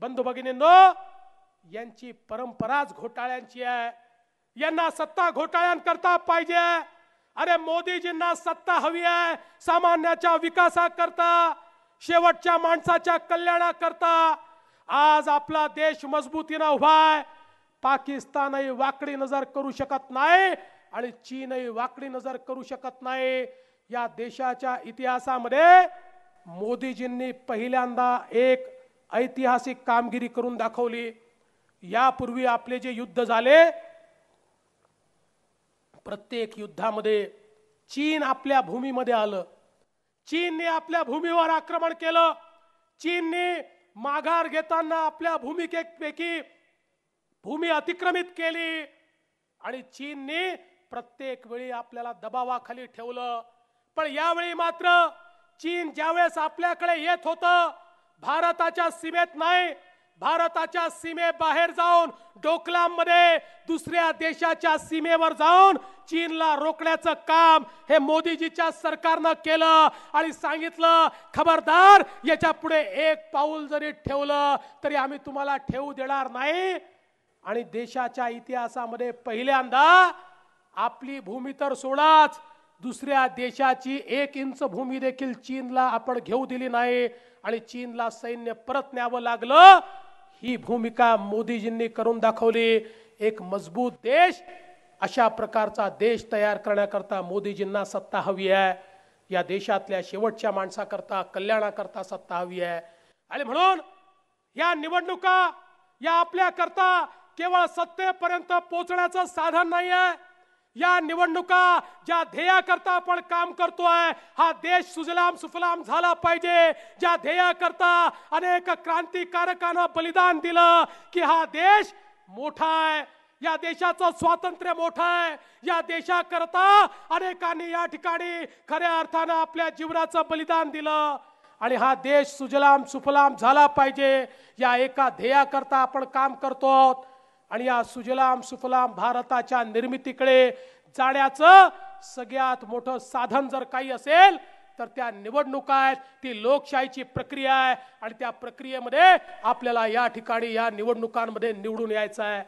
बंधू भगिनींनो यांची परंपराच घोटाळ्यांची आहे. यांना सत्ता घोटाळ्यांकरता पाहिजे. अरे मोदीजींना सत्ता हवी आहे सामान्याच्या विकासाकरता शेवटच्या माणसाच्या कल्याणाकरता. आज आपला देश मजबूतीनं उभा आहे. पाकिस्तानही वाकडी नजर करू शकत नाही आणि चीनही वाकडी नजर करू शकत नाही. या देशाच्या इतिहासामध्ये मोदीजींनी पहिल्यांदा एक ऐतिहासिक कामगिरी करून दाखवली. यापूर्वी आपले जे युद्ध झाले प्रत्येक युद्धामध्ये चीन आपल्या भूमीमध्ये आलं. चीनने आपल्या भूमीवर आक्रमण केलं. चीनने माघार घेताना आपल्या भूमिकेपैकी भूमी अतिक्रमित केली. आणि चीनने प्रत्येक वेळी आपल्याला दबावाखाली ठेवलं. पण यावेळी मात्र चीन ज्यावेळेस आपल्याकडे येत होतं भारताच्या सीमेत नाही भारताच्या सीमेबाहेर जाऊन डोकलाममध्ये दुसऱ्या देशाच्या सीमेवर जाऊन चीनला रोखण्याचं काम हे मोदीजीच्या सरकारनं केलं आणि सांगितलं खबरदार याच्यापुढे एक पाऊल जरी ठेवलं तरी आम्ही तुम्हाला ठेवू देणार नाही. आणि देशाच्या इतिहासामध्ये पहिल्यांदा आपली भूमी तर सोडाच दुसऱ्या देशाची एक इंच भूमी देखील चीनला आपण घेऊ दिली नाही आणि चीनला सैन्य परत न्यावं लागलं ही भूमिका मोदीजींनी करून दाखवली. एक मजबूत देश अशा प्रकारचा देश तयार करण्याकरता मोदीजींना सत्ता हवी आहे. या देशातल्या शेवटच्या माणसाकरता कल्याणाकरता सत्ता हवी आहे. आणि म्हणून या निवडणुका या आपल्याकरता केवळ सत्तेपर्यंत पोचण्याचं साधन नाही आहे या निवडणुका ज्या ध्येयाकरता आपण काम करतोय हा देश सुजलाम सुफलाम झाला पाहिजे. ज्या ध्येयाकरता अनेक क्रांतिकारकानं बलिदान दिलं की हा देश मोठा आहे. या देशाचं स्वातंत्र्य मोठं आहे. या देशाकरता अनेकांनी या ठिकाणी खऱ्या अर्थानं आपल्या जीवनाचं बलिदान दिलं. आणि हा देश सुजलाम सुफलाम झाला पाहिजे. या एका ध्येयाकरता आपण काम करतो आहोत. आणि या सुजलाम सुफलाम भारताच्या निर्मितीकडे जाण्याचं सगळ्यात मोठं साधन जर काही असेल तर त्या निवडणुका आहेत ती लोकशाहीची प्रक्रिया आहे आणि त्या प्रक्रियेमध्ये आपल्याला या ठिकाणी या निवडणुकांमध्ये निवडून यायचं आहे.